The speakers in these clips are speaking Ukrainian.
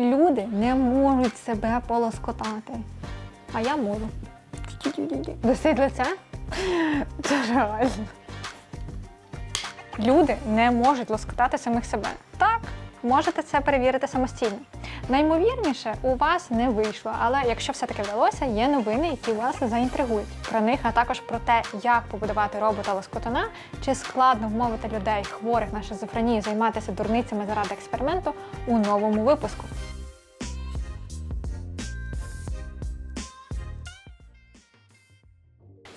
Люди не можуть себе полоскотати. А я можу. Досить лице? Це реально. Люди не можуть лоскотати самих себе. Так, можете це перевірити самостійно. Наймовірніше, у вас не вийшло, але якщо все-таки вдалося, є новини, які вас заінтригують. Про них, а також про те, як побудувати робота лоскотуна, чи складно вмовити людей, хворих на шизофренію, займатися дурницями заради експерименту у новому випуску.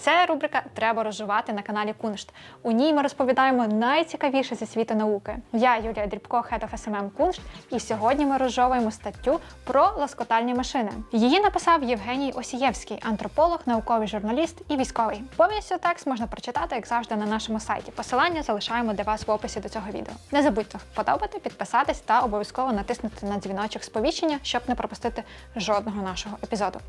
Це рубрика Треба розживати на каналі Куншт. У ній ми розповідаємо найцікавіше зі світу науки. Я Юлія Дрібко, Head of SMM Куншт, і сьогодні ми розжовуємо статтю про лоскотальні машини. Її написав Євгеній Осієвський, антрополог, науковий журналіст і військовий. Повністю текст можна прочитати, як завжди, на нашому сайті. Посилання залишаємо для вас в описі до цього відео. Не забудьте вподобати, підписатись та обов'язково натиснути на дзвіночок сповіщення, щоб не пропустити жодного нашого епізоду.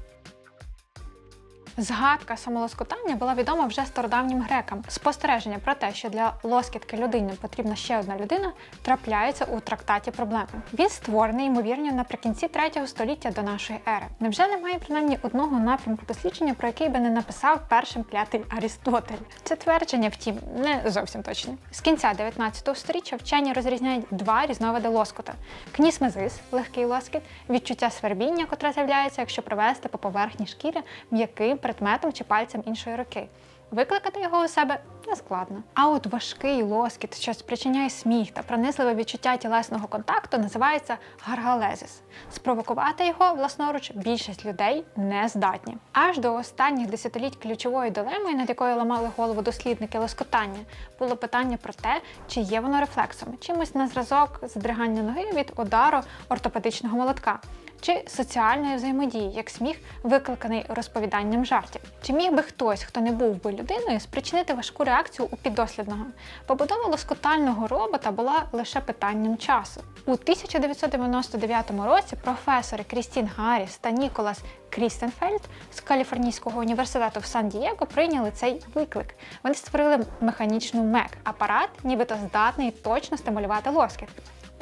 Згадка самолоскотання була відома вже стародавнім грекам. Спостереження про те, що для лоскітки людини потрібна ще одна людина, трапляється у трактаті проблеми. Він створений, ймовірно, наприкінці 3 століття до нашої ери. Невже немає принаймні одного напрямку дослідження, про який би не написав першим клятий Арістотель? Це твердження, втім, не зовсім точне. З кінця 19 століття вчені розрізняють два різновиди лоскота: кнісмезис, легкий лоскіт, відчуття свербіння, котре з'являється, якщо провести по поверхні шкіри м'яким предметом чи пальцем іншої руки. Викликати його у себе нескладно. А от важкий лоскіт, що спричиняє сміх та пронизливе відчуття тілесного контакту, називається гаргалезис. Спровокувати його власноруч більшість людей не здатні. Аж до останніх десятиліть ключовою дилемою, над якою ламали голову дослідники лоскотання, було питання про те, чи є воно рефлексом, чимось на зразок здригання ноги від удару ортопедичного молотка чи соціальної взаємодії, як сміх, викликаний розповіданням жартів. Чи міг би хтось, хто не був би людиною, спричинити важку реакцію у піддослідного? Побудова лоскотального робота була лише питанням часу. У 1999 році професори Крістін Гарріс та Ніколас Крістенфельд з Каліфорнійського університету в Сан-Дієго прийняли цей виклик. Вони створили механічну МЕК апарат, нібито здатний точно стимулювати лоскіт.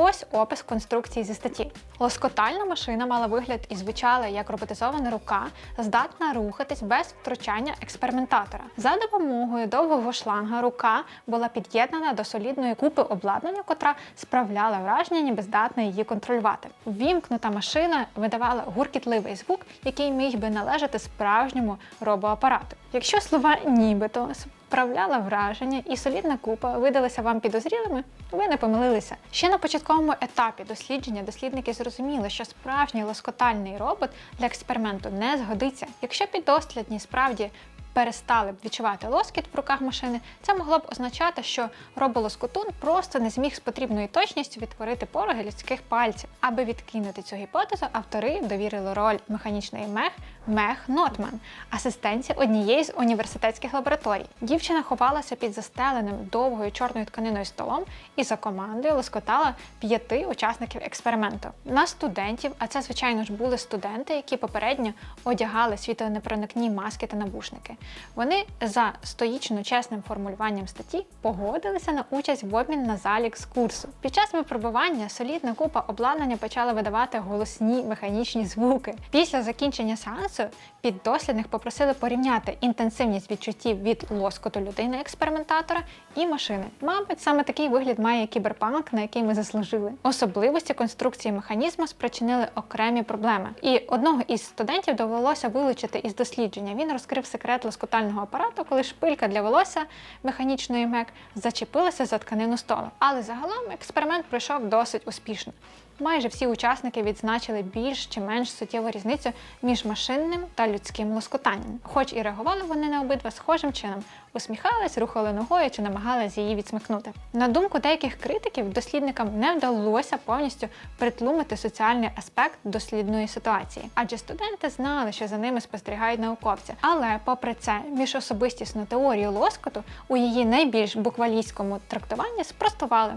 Ось опис конструкції зі статті. Лоскотальна машина мала вигляд і звучала як роботизована рука, здатна рухатись без втручання експериментатора. За допомогою довгого шланга рука була під'єднана до солідної купи обладнання, котра справляла враження, ніби здатна її контролювати. Ввімкнута машина видавала гуркітливий звук, який міг би належати справжньому робоапарату. Якщо слова нібито справляла враження і солідна купа видалася вам підозрілими, ви не помилилися. Ще на початковому етапі дослідження дослідники зрозуміли, що справжній лоскотальний робот для експерименту не згодиться. Якщо піддослідні справді перестали б відчувати лоскіт в руках машини, це могло б означати, що роболоскотун просто не зміг з потрібною точністю відтворити пороги людських пальців. Аби відкинути цю гіпотезу, автори довірили роль механічної мех Мех Нотман, асистенці однієї з університетських лабораторій. Дівчина ховалася під застеленим довгою чорною тканиною столом і за командою лоскотала п'яти учасників експерименту. На студентів, а це, звичайно ж, були студенти, які попередньо одягали світлонепроникні маски та навушники. Вони за стоїчно чесним формулюванням статті погодилися на участь в обмін на залік з курсу. Під час випробування солідна купа обладнання почала видавати голосні механічні звуки. Після закінчення сеансу піддослідних попросили порівняти інтенсивність відчуттів від лоскоту людини експериментатора і машини. Мабуть, саме такий вигляд має кіберпанк, на який ми заслужили. Особливості конструкції механізму спричинили окремі проблеми. І одного із студентів довелося вилучити із дослідження. Він розкрив секрет лоскотального апарату, коли шпилька для волосся механічної МЕК зачепилася за тканину столу. Але загалом експеримент пройшов досить успішно. Майже всі учасники відзначили більш чи менш суттєву різницю між машинним та людським лоскотанням, хоч і реагували вони на обидва схожим чином, усміхались, рухали ногою чи намагались її відсмикнути. На думку деяких критиків, дослідникам не вдалося повністю притлумити соціальний аспект дослідної ситуації, адже студенти знали, що за ними спостерігають науковці. Але, попри це, міжособистісну теорію лоскоту у її найбільш буквалістському трактуванні спростували.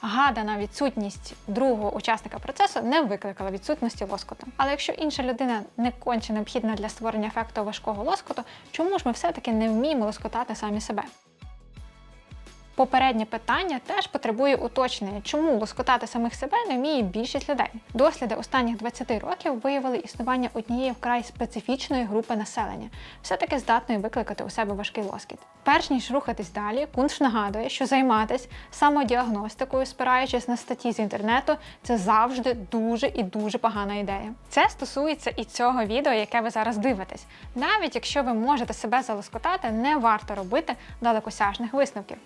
Гадана відсутність другого учасника процесу не викликала відсутності лоскоту. Але якщо інша людина не конче необхідна для створення ефекту важкого лоскоту, чому ж ми все-таки не вміємо лоскотати самі себе? Попереднє питання теж потребує уточнення, чому лоскотати самих себе не вміє більшість людей. Досліди останніх 20 років виявили існування однієї вкрай специфічної групи населення, все-таки здатної викликати у себе важкий лоскіт. Перш ніж рухатись далі, Кунш нагадує, що займатися самодіагностикою, спираючись на статті з інтернету, це завжди дуже і дуже погана ідея. Це стосується і цього відео, яке ви зараз дивитесь. Навіть якщо ви можете себе залоскотати, не варто робити далекосяжних висновків.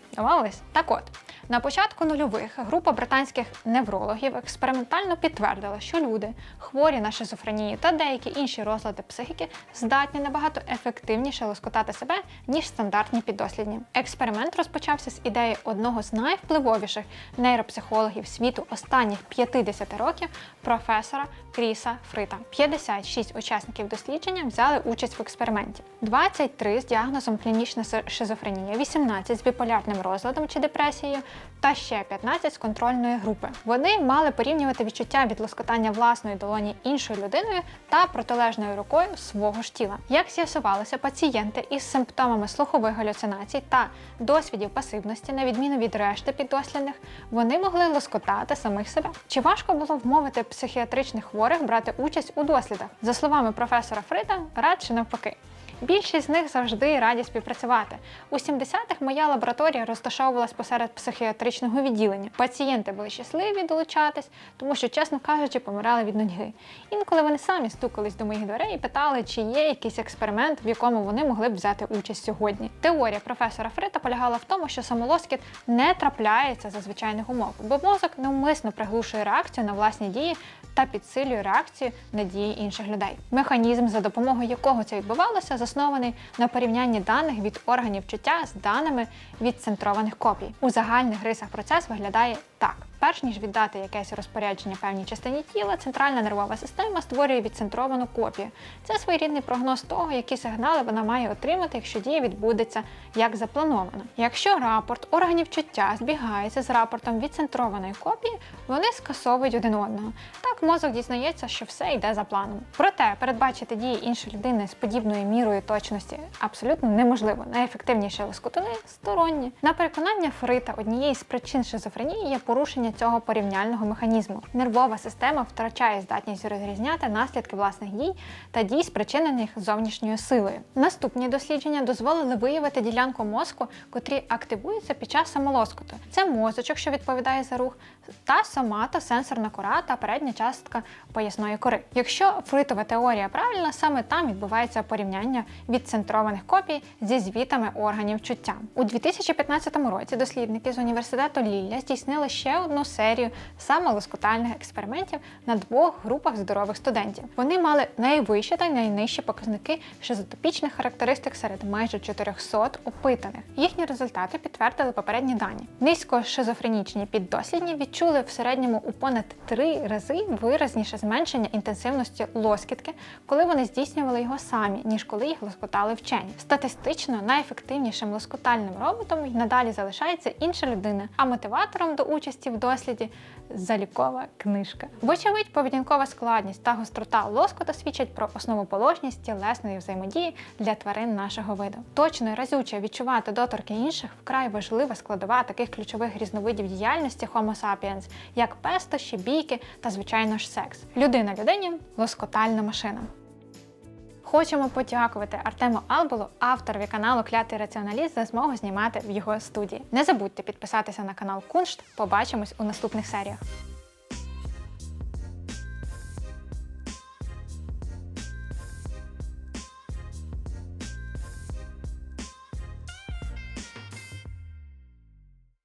Домовились? Так от, на початку нульових група британських неврологів експериментально підтвердила, що люди, хворі на шизофренію та деякі інші розлади психіки, здатні набагато ефективніше лоскотати себе, ніж стандартні піддослідні. Експеримент розпочався з ідеї одного з найвпливовіших нейропсихологів світу останніх 50 років професора Кріса Фрита. 56 учасників дослідження взяли участь в експерименті. 23 з діагнозом клінічна шизофренія, 18 з біполярним розладом чи депресією, та ще 15 з контрольної групи. Вони мали порівнювати відчуття від лоскотання власної долоні іншою людиною та протилежною рукою свого ж тіла. Як з'ясувалося, пацієнти із симптомами слухових галюцинацій та досвідів пасивності, на відміну від решти піддослідних, вони могли лоскотати самих себе. Чи важко було вмовити психіатричних хворих брати участь у дослідах? За словами професора Фрида, радше навпаки. Більшість з них завжди раді співпрацювати. У 70-х моя лабораторія розташовувалась посеред психіатричного відділення. Пацієнти були щасливі долучатись, тому що, чесно кажучи, помирали від нудьги. Інколи вони самі стукались до моїх дверей і питали, чи є якийсь експеримент, в якому вони могли б взяти участь сьогодні. Теорія професора Фрита полягала в тому, що самолоскіт не трапляється за звичайних умов, бо мозок навмисно приглушує реакцію на власні дії та підсилює реакцію на дії інших людей. Механізм, за допомогою якого це відбувалося, заснований на порівнянні даних від органів чуття з даними від центрованих копій. У загальних рисах процес виглядає так. Перш ніж віддати якесь розпорядження певній частині тіла, центральна нервова система створює відцентровану копію. Це своєрідний прогноз того, які сигнали вона має отримати, якщо дія відбудеться як заплановано. Якщо рапорт органів чуття збігається з рапортом відцентрованої копії, вони скасовують один одного. Мозок дізнається, що все йде за планом. Проте передбачити дії іншої людини з подібною мірою точності абсолютно неможливо. Найефективніше лоскотуни сторонні. На переконання Фрита, однією з причин шизофренії є порушення цього порівняльного механізму. Нервова система втрачає здатність розрізняти наслідки власних дій та дій, спричинених зовнішньою силою. Наступні дослідження дозволили виявити ділянку мозку, котрі активуються під час самолоскоту. Це мозочок, що відповідає за рух, та соматосенсорна кора та передня частка поясної кори. Якщо фритова теорія правильна, саме там відбувається порівняння відцентрованих копій зі звітами органів чуття. У 2015 році дослідники з університету Лілля здійснили ще одну серію самолоскутальних експериментів на двох групах здорових студентів. Вони мали найвищі та найнижчі показники шизотопічних характеристик серед майже 400 опитаних. Їхні результати підтвердили попередні дані. Низько шизофренічні піддослідні відчули в середньому у понад три рази виразніше зменшення інтенсивності лоскітки, коли вони здійснювали його самі, ніж коли їх лоскотали вчені. Статистично найефективнішим лоскотальним роботом й надалі залишається інша людина, а мотиватором до участі в досліді залікова книжка. Вочевидь, поведінкова складність та гострота лоскота свідчать про основоположність тілесної взаємодії для тварин нашого виду. Точно і разюче відчувати доторки інших вкрай важлива складова таких ключових різновидів діяльності Homo sapiens, як пестощі, бійки та, звичайно ж, секс. Людина людині лоскотальна машина. Хочемо подякувати Артему Албулу, авторові каналу Клятий Раціоналіст, за змогу знімати в його студії. Не забудьте підписатися на канал Куншт. Побачимось у наступних серіях.